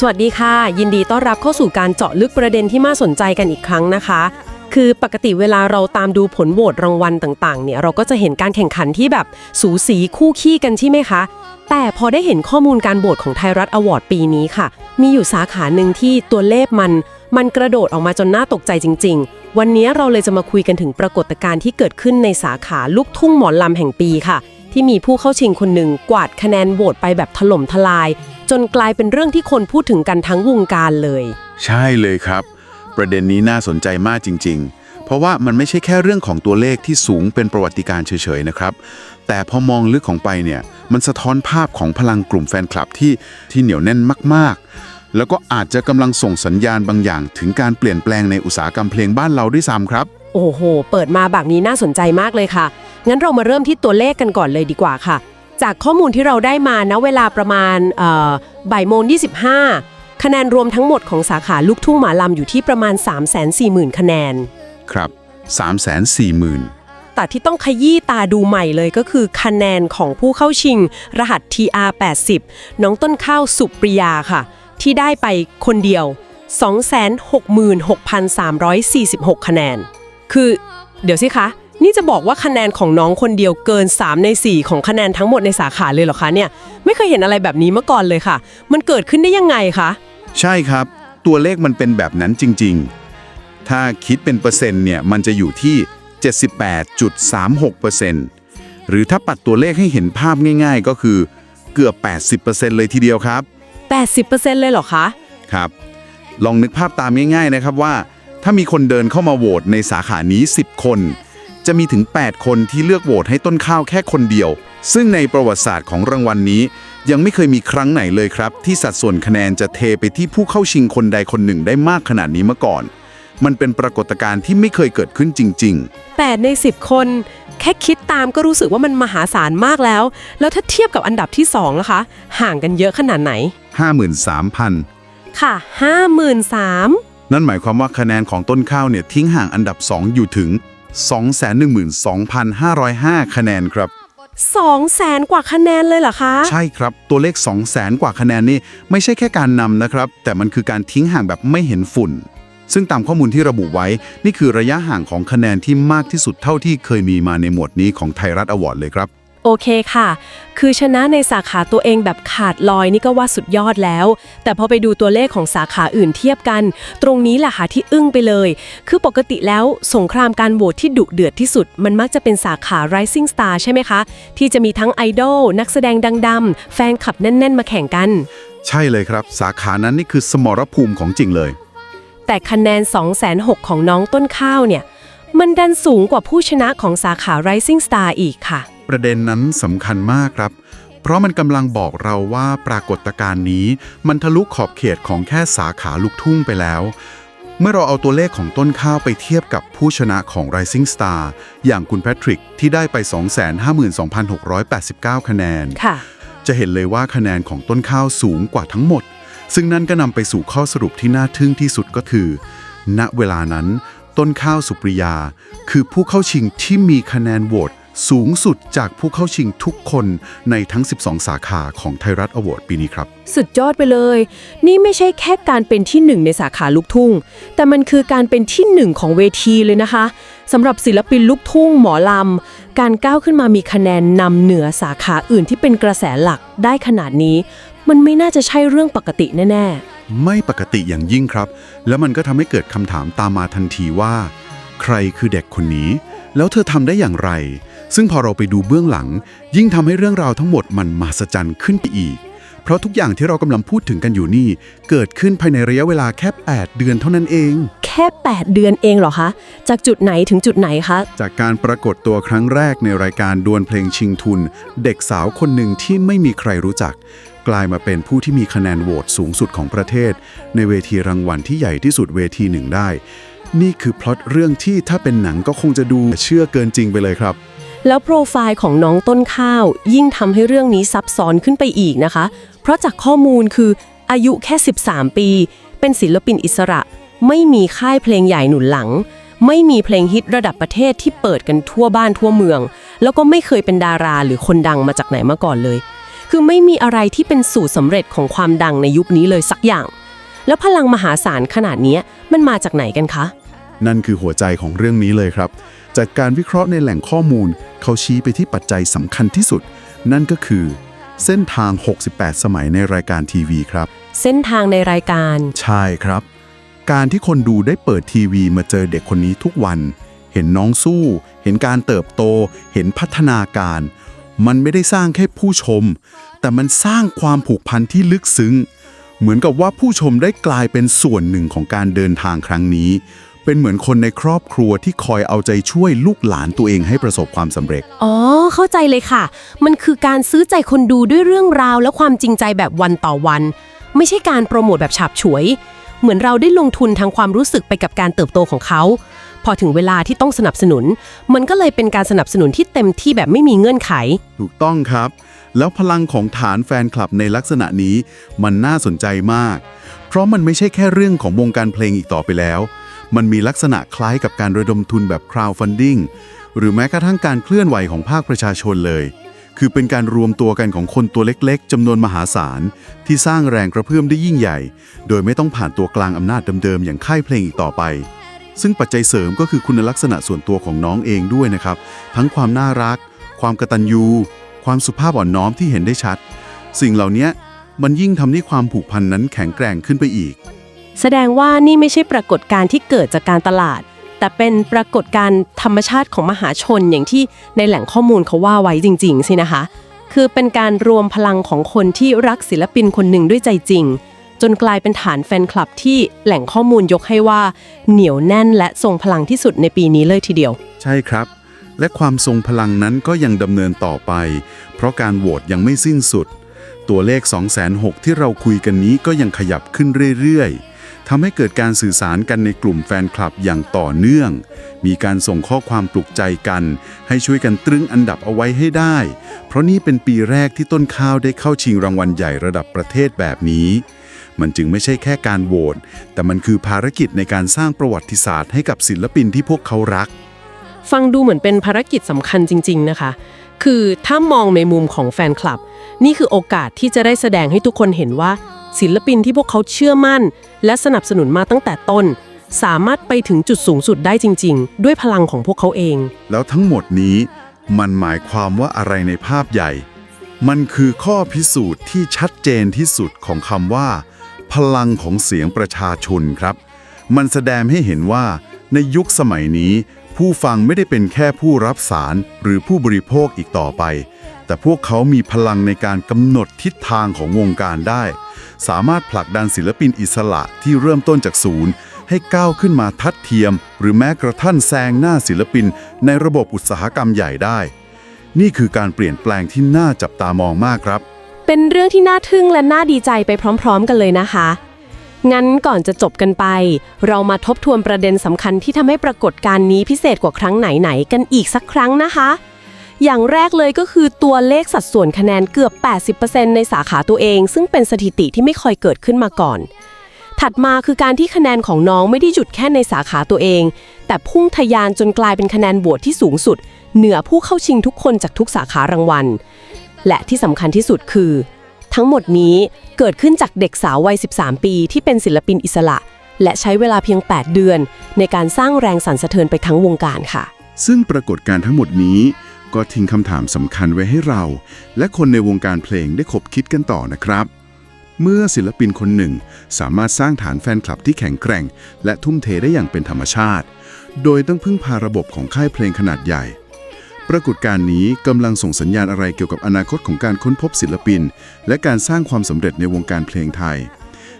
สวัสดีค่ะ ยินดีต้อนรับเข้าสู่การเจาะลึกประเด็นที่น่าสนใจกันอีกครั้งนะคะ คือปกติเวลาเราตามดูผลโหวตรางวัลต่างๆ เนี่ยเราก็จะเห็นการแข่งขันที่แบบสูสีคู่ขี้กันใช่ไหมคะ แต่พอได้เห็นข้อมูลการโหวตของไทยรัฐอวอร์ดปีนี้ค่ะ มีอยู่สาขาหนึ่งที่ตัวเลขมัน มันกระโดดออกมาจนน่าตกใจจริง ๆ วันนี้เราเลยจะมาคุยกันถึงปรากฏการณ์ที่เกิดขึ้นในสาขาลูกทุ่งหมอลำแห่งปีค่ะ ที่มีผู้เข้าชิงคนหนึ่งกวาดคะแนนโหวตไปแบบถล่มทลาย จนกลายเป็นเรื่องที่คนพูดถึงกันทั้งวงการเลย ใช่เลยครับ ประเด็นนี้น่าสนใจมากจริง ๆ เพราะว่ามันไม่ใช่แค่เรื่องของตัวเลขที่สูงเป็นประวัติการณ์เฉยๆนะครับ แต่พอมองลึกของไปเนี่ยมันสะท้อนภาพของพลังกลุ่มแฟนคลับที่ที่เหนียวแน่นมากๆ แล้วก็อาจจะกำลังส่งสัญญาณบางอย่าง ถึงการเปลี่ยนแปลงในอุตสาหกรรมเพลงบ้านเราด้วยซ้ำครับ โอ้โห เปิดมาแบบนี้น่าสนใจมากเลยค่ะ งั้นเรามาเริ่มที่ตัวเลขกันก่อนเลยดีกว่าค่ะ จากข้อมูลที่เราได้มาณเวลาประมาณเอ่อบ่ายโมง25คะแนนรวมทั้งหมดของสาขาลูกทุ่งหมาลำอยู่ที่ประมาณ 340,000 คะแนน ครับ 340,000 แต่ที่ต้องขยี้ตาดูใหม่เลยก็คือคะแนนของผู้เข้าชิง รหัส TR 80 น้องต้นข้าวสุปริยาค่ะ ที่ได้ไปคนเดียว 266,346 คะแนน คือ เดี๋ยวสิคะ นี่จะบอกว่าคะแนนของน้องคนเดียวเกิน 3 ใน 4 ของคะแนนทั้งหมดในสาขาเลยเหรอคะเนี่ยไม่เคยเห็นอะไรแบบนี้มาก่อนเลยค่ะ มันเกิดขึ้นได้ยังไงคะใช่ครับ ตัวเลขมันเป็นแบบนั้นจริง ๆ ถ้าคิดเป็นเปอร์เซ็นต์เนี่ยมันจะอยู่ที่ 78.36%หรือถ้าปัดตัวเลขให้เห็นภาพง่าย ๆ ก็คือเกือบ 80%เลยทีเดียวครับ 80%เลยเหรอคะครับ ลองนึกภาพตามง่ายๆนะครับว่า ถ้ามีคนเดินเข้ามาโหวตในสาขานี้ 10 คน จะมีถึง 8 คนที่เลือกโหวตให้ต้นข้าวแค่คนเดียว ซึ่งในประวัติศาสตร์ของรางวัลนนี้ ยังไม่เคยมีครั้งไหนเลยครับ ที่สัดส่วนคะแนนจะเทไปที่ผู้เข้าชิงคนใดคนหนึ่งได้มากขนาดนี้มาก่อน มันเป็นปรากฏการณ์ที่ไม่เคยเกิดขึ้นจริง ๆ 8 ใน 10 คน แค่คิดตามก็รู้สึกว่ามันมหาศาลมากแล้ว แล้วถ้าเทียบกับอันดับที่2นะคะ ห่างกันเยอะขนาดไหน 53,000 ค่ะ 53,000 นั่นหมายความว่าคะแนนของต้นข้าวเนี่ยทิ้งห่างอันดับ 2 อยู่ถึง 212,505 คะแนนครับ 200,000 กว่าคะแนนเลยเหรอคะ ใช่ครับ ตัวเลข 200,000 กว่าคะแนนนี่ไม่ใช่แค่การนำนะครับ แต่มันคือการทิ้งห่างแบบไม่เห็นฝุ่น ซึ่งตามข้อมูลที่ระบุไว้ นี่คือระยะห่างของคะแนนที่มากที่สุดเท่าที่เคยมีมาในหมวดนี้ของไทยรัฐอวอร์ดเลยครับ โอเคค่ะ คือชนะในสาขาตัวเองแบบขาดลอยนี่ก็ว่าสุดยอดแล้ว แต่พอไปดูตัวเลขของสาขาอื่นเทียบกัน ตรงนี้แหละค่ะที่อึ้งไปเลย คือปกติแล้วสงครามการโหวตที่ดุเดือดที่สุด มันมักจะเป็นสาขา Rising Star ใช่ไหมคะ ที่จะมีทั้งไอดอลนักแสดงดังๆ แฟนคลับแน่น ๆ มาแข่งกัน ใช่เลยครับ สาขานั้นนี่คือสมรภูมิของจริงเลย แต่คะแนน206,000ของน้องต้นข้าวเนี่ย มันดันสูงกว่าผู้ชนะของสาขา Rising Star อีกค่ะ ประเด็นนั้นสำคัญมากครับ เพราะมันกำลังบอกเราว่าปรากฏการณ์นี้มันทะลุขอบเขตของแค่สาขาลูกทุ่งไปแล้ว เมื่อเราเอาตัวเลขของต้นข้าวไปเทียบกับผู้ชนะของ Rising Star อย่างคุณแพทริกที่ได้ไป 252,689 คะแนนค่ะจะเห็นเลยว่าคะแนนของต้นข้าวสูงกว่าทั้งหมด ซึ่งนั่นก็นำไปสู่ข้อสรุปที่น่าทึ่งที่สุดก็คือ ณเวลานั้นต้นข้าวสุปริยา คือผู้เข้าชิงที่มีคะแนนโหวต สูงสุดจากผู้เข้าชิงทุกคนในทั้ง 12 สาขาของไทยรัฐอวอร์ดปีนี้ครับ สุดยอดไปเลย นี่ไม่ใช่แค่การเป็นที่หนึ่งในสาขาลูกทุ่ง แต่มันคือการเป็นที่หนึ่งของเวทีเลยนะคะสำหรับศิลปินลูกทุ่งหมอลำ การก้าวขึ้นมามีคะแนนนำเหนือสาขาอื่นที่เป็นกระแสหลักได้ขนาดนี้ มันไม่น่าจะใช่เรื่องปกติแน่ไม่ปกติอย่างยิ่งครับ แล้วมันก็ทำให้เกิดคำถามตามมาทันทีว่า ใครคือเด็กคนนี้ แล้วเธอทำได้อย่างไร ซึ่งพอเราไปดูเบื้องหลัง ยิ่งทำให้เรื่องราวทั้งหมดมันมหัศจรรย์ขึ้นไปอีก เพราะทุกอย่างที่เรากำลังพูดถึงกันอยู่นี่ เกิดขึ้นภายในระยะเวลาแค่ 8 เดือนเท่านั้นเองๆแค่ 8 เดือนเองเหรอคะ จากจุดไหนถึงจุดไหนคะ จากการปรากฏตัวครั้งแรกในรายการดวลเพลงชิงทุน เด็กสาวคนหนึ่งที่ไม่มีใครรู้จัก กลายมาเป็นผู้ที่มีคะแนนโหวตสูงสุดของประเทศ ในเวทีรางวัลที่ใหญ่ที่สุดเวทีหนึ่งได้นี่คือพล็อตเรื่องที่ถ้าเป็นหนังก็คงจะดูเชื่อเกินจริงไปเลยครับ แล้วโปรไฟล์ของน้องต้นข้าว ยิ่งทำให้เรื่องนี้ซับซ้อนขึ้นไปอีกนะคะ เพราะจากข้อมูลคืออายุแค่ 13 ปี เป็นศิลปินอิสระ ไม่มีค่ายเพลงใหญ่หนุนหลัง ไม่มีเพลงฮิตระดับประเทศที่เปิดกันทั่วบ้านทั่วเมือง แล้วก็ไม่เคยเป็นดาราหรือคนดังมาจากไหนมาก่อนเลย คือไม่มีอะไรที่เป็นสูตรสำเร็จของความดังในยุคนี้เลยสักอย่าง แล้วพลังมหาศาลขนาดนี้มันมาจากไหนกันคะ นั่นคือหัวใจของเรื่องนี้เลยครับ จากการวิเคราะห์ในแหล่งข้อมูล เขาชี้ไปที่ปัจจัยสำคัญที่สุด นั่นก็คือ เส้นทาง 68 สมัยในรายการทีวีครับ เส้นทางในรายการ ใช่ครับ การที่คนดูได้เปิดทีวีมาเจอเด็กคนนี้ทุกวัน เห็นน้องสู้ เห็นการเติบโต เห็นพัฒนาการ มันไม่ได้สร้างแค่ผู้ชม แต่มันสร้างความผูกพันที่ลึกซึ้ง เหมือนกับว่าผู้ชมได้กลายเป็นส่วนหนึ่งของการเดินทางครั้งนี้ เป็นเหมือนคนในครอบครัวที่คอยเอาใจช่วยลูกหลานตัวเองให้ประสบความสำเร็จ อ๋อ เข้าใจเลยค่ะ มันคือการซื้อใจคนดูด้วยเรื่องราวและความจริงใจแบบวันต่อวัน ไม่ใช่การโปรโมทแบบฉาบฉวย เหมือนเราได้ลงทุนทางความรู้สึกไปกับการเติบโตของเขา พอถึงเวลาที่ต้องสนับสนุน มันก็เลยเป็นการสนับสนุนที่เต็มที่แบบไม่มีเงื่อนไข ถูกต้องครับ แล้วพลังของฐานแฟนคลับในลักษณะนี้มันน่าสนใจมาก เพราะมันไม่ใช่แค่เรื่องของวงการเพลงอีกต่อไปแล้ว มันมีลักษณะคล้ายกับการระดมทุนแบบ crowdfunding หรือแม้กระทั่งการเคลื่อนไหวของภาคประชาชนเลย คือเป็นการรวมตัวกันของคนตัวเล็กๆจำนวนมหาศาล ที่สร้างแรงกระเพื่อมได้ยิ่งใหญ่ โดยไม่ต้องผ่านตัวกลางอำนาจเดิมๆอย่างค่ายเพลงอีกต่อไป ซึ่งปัจจัยเสริมก็คือคุณลักษณะส่วนตัวของน้องเองด้วยนะครับ ทั้งความน่ารัก ความกระตัญญูความสุภาพอ่อนน้อมที่เห็นได้ชัด สิ่งเหล่านี้มันยิ่งทำให้ความผูกพันนั้นแข็งแกร่งขึ้นไปอีก แสดงว่านี่ไม่ใช่ปรากฏการณ์ที่เกิดจากการตลาด แต่เป็นปรากฏการณ์ธรรมชาติของมหาชนอย่างที่ในแหล่งข้อมูลเขาว่าไว้จริง ๆ สินะคะ คือเป็นการรวมพลังของคนที่รักศิลปินคนหนึ่งด้วยใจจริง จนกลายเป็นฐานแฟนคลับที่แหล่งข้อมูลยกให้ว่า เหนียวแน่นและทรงพลังที่สุดในปีนี้เลยทีเดียว ใช่ครับ และความทรงพลังนั้นก็ยังดำเนินต่อไป เพราะการโหวตยังไม่สิ้นสุด ตัวเลข206,000ที่เราคุยกันนี้ก็ยังขยับขึ้นเรื่อยๆ ทำให้เกิดการสื่อสารกันในกลุ่มแฟนคลับอย่างต่อเนื่อง มีการส่งข้อความปลุกใจกัน ให้ช่วยกันตรึงอันดับเอาไว้ให้ได้ เพราะนี่เป็นปีแรกที่ต้นข้าวได้เข้าชิงรางวัลใหญ่ระดับประเทศแบบนี้ มันจึงไม่ใช่แค่การโหวต แต่มันคือภารกิจในการสร้างประวัติศาสตร์ให้กับศิลปินที่พวกเขารัก ฟังดูเหมือนเป็นภารกิจสำคัญจริง ๆ นะคะ คือถ้ามองในมุมของแฟนคลับ นี่คือโอกาสที่จะได้แสดงให้ทุกคนเห็นว่า ศิลปินที่พวกเขาเชื่อมั่น และสนับสนุนมาตั้งแต่ต้น สามารถไปถึงจุดสูงสุดได้จริง ๆ ด้วยพลังของพวกเขาเอง แล้วทั้งหมดนี้มันหมายความว่าอะไรในภาพใหญ่ มันคือข้อพิสูจน์ที่ชัดเจนที่สุดของคำว่า พลังของเสียงประชาชนครับ มันแสดงให้เห็นว่าในยุคสมัยนี้ ผู้ฟังไม่ได้เป็นแค่ผู้รับสารหรือผู้บริโภคอีกต่อไป แต่พวกเขามีพลังในการกำหนดทิศทางของวงการได้ สามารถผลักดันศิลปินอิสระที่เริ่มต้นจากศูนย์ ให้ก้าวขึ้นมาทัดเทียม หรือแม้กระทั่งแซงหน้าศิลปิน ในระบบอุตสาหกรรมใหญ่ได้ นี่คือการเปลี่ยนแปลงที่น่าจับตามองมากครับ เป็นเรื่องที่น่าทึ่งและน่าดีใจไปพร้อม ๆ กันเลยนะคะ งั้นก่อนจะจบกันไป เรามาทบทวนประเด็นสำคัญที่ทำให้ปรากฏการณ์นี้พิเศษกว่าครั้งไหนๆกันอีกสักครั้งนะคะ อย่างแรกเลยก็คือตัวเลขสัดส่วนคะแนนเกือบ 80%ในสาขาตัวเอง ซึ่งเป็นสถิติที่ไม่เคยเกิดขึ้นมาก่อน ถัดมาคือการที่คะแนนของน้องไม่ได้หยุดแค่ในสาขาตัวเอง แต่พุ่งทะยานจนกลายเป็นคะแนนโหวตที่สูงสุด เหนือผู้เข้าชิงทุกคนจากทุกสาขารางวัล และที่สำคัญที่สุดคือ ทั้งหมดนี้เกิดขึ้นจากเด็กสาววัย 13 ปี ที่เป็นศิลปินอิสระ และใช้เวลาเพียง 8 เดือน ในการสร้างแรงสั่นสะเทือนไปทั้งวงการค่ะ ซึ่งปรากฏการณ์ทั้งหมดนี้ ก็ทิ้งคำถามสำคัญไว้ให้เรา และคนในวงการเพลงได้คบคิดกันต่อนะครับ เมื่อศิลปินคนหนึ่งสามารถสร้างฐานแฟนคลับที่แข็งแกร่ง และทุ่มเทได้อย่างเป็นธรรมชาติ โดยต้องพึ่งพาระบบของค่ายเพลงขนาดใหญ่ ปรากฏการณ์นี้กำลังส่งสัญญาณอะไรเกี่ยวกับอนาคตของการค้นพบศิลปิน และการสร้างความสำเร็จในวงการเพลงไทย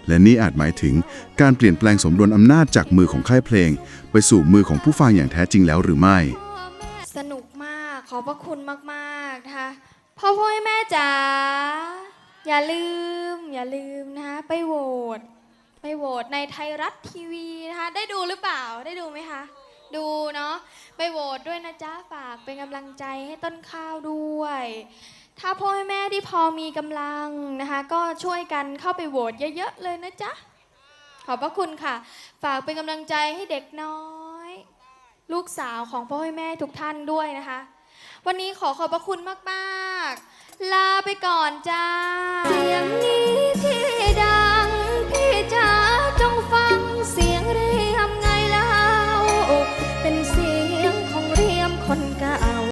และนี่อาจหมายถึงการเปลี่ยนแปลงสมดุลอำนาจจากมือของค่ายเพลง ไปสู่มือของผู้ฟังอย่างแท้จริงแล้วหรือไม่ ขอบพระคุณมากๆนะคะพ่อพ่อแม่จ๋าอย่าลืม อย่าลืมนะคะไปโหวตไปโหวตในไทยรัฐทีวีนะคะได้ดูหรือเปล่าได้ดูไหมคะดูเนาะไปโหวตด้วยนะจ๊ะฝากเป็นกำลังใจให้ต้นข้าวด้วย ถ้าพ่อแม่ที่พอมีกำลังนะคะก็ช่วยกันเข้าไปโหวตเยอะๆเลยนะจ๊ะขอบพระคุณค่ะ ฝากเป็นกำลังใจให้เด็กน้อย ลูกสาวของพ่อแม่ทุกท่านด้วยนะคะ วันนี้ขอขอบพระคุณมาก ๆ ลาไปก่อนจ้า เสียงนี้ที่ดั